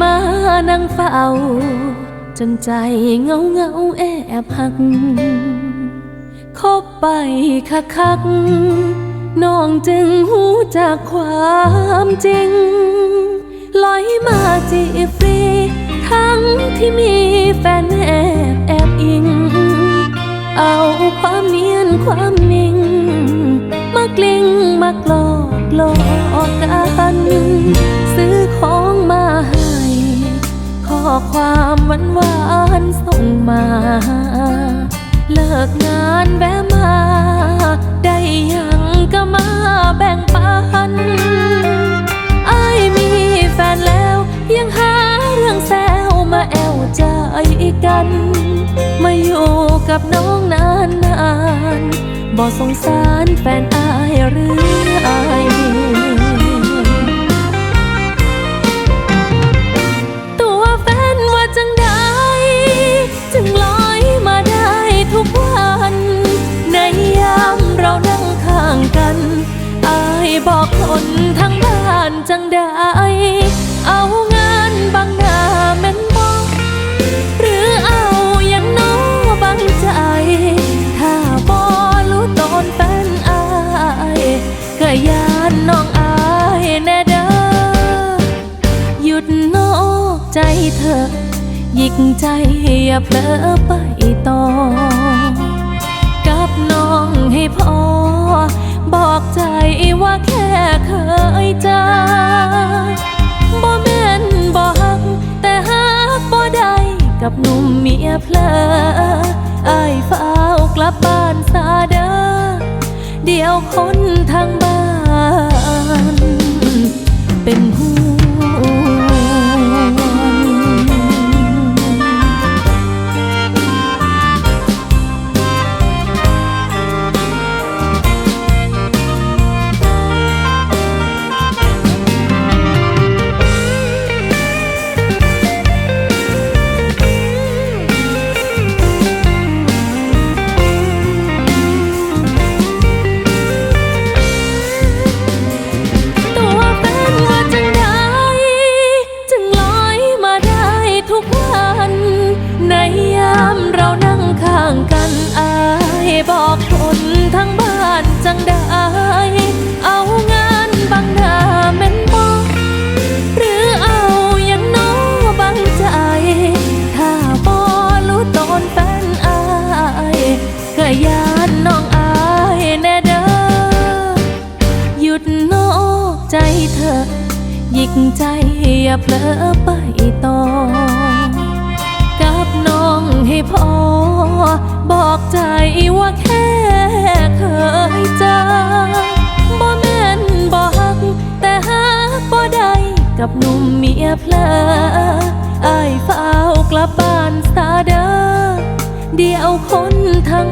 มานั่งเฝ้า จนใจเงาเงาแอบหัก คบไปคักคักน้องจึงหูจากความจริง ลอยมาจีฟรี ทั้งที่มีแฟนแอบแอบอิง เอาความเนียนความนิ่ง ความหวานหวานส่งมา เลิกงานแวะมา ได้ยังก็มาแบ่งปันไอ้มีแฟนแล้ว ยังหาเรื่องแซวมาแอวใจกัน มาอยู่กับน้องนานนานบ่สงสารแฟนอายหรืออาย จังใดเอางานบางหน้าแม่นบอกหรือเอาอย่างน้อบังใจ ถ้าบอรู้ตอนแฟนอายก็ยานน้องอายแน่เด้อหยุดนอกใจเธอหยิกใจอย่าเผลอไปต่อ กับหนุ่มเมียเพลอไอ้ายฝ้ากลับบ้านซาเดอเดี๋ยวคนทางบ้าน เป็นห่ว เธอหยิกใจอย่าเผลอไปต่อ กับน้องให้พอ บอกใจว่าแค่เคยเจอบ่แม่นบ่ฮัก แต่ฮักบ่ได้กับหนุ่มเมียเพลอไอ้ายฝ้าวกลับบ้านซาเด้อเดี๋ยวคนทั้ง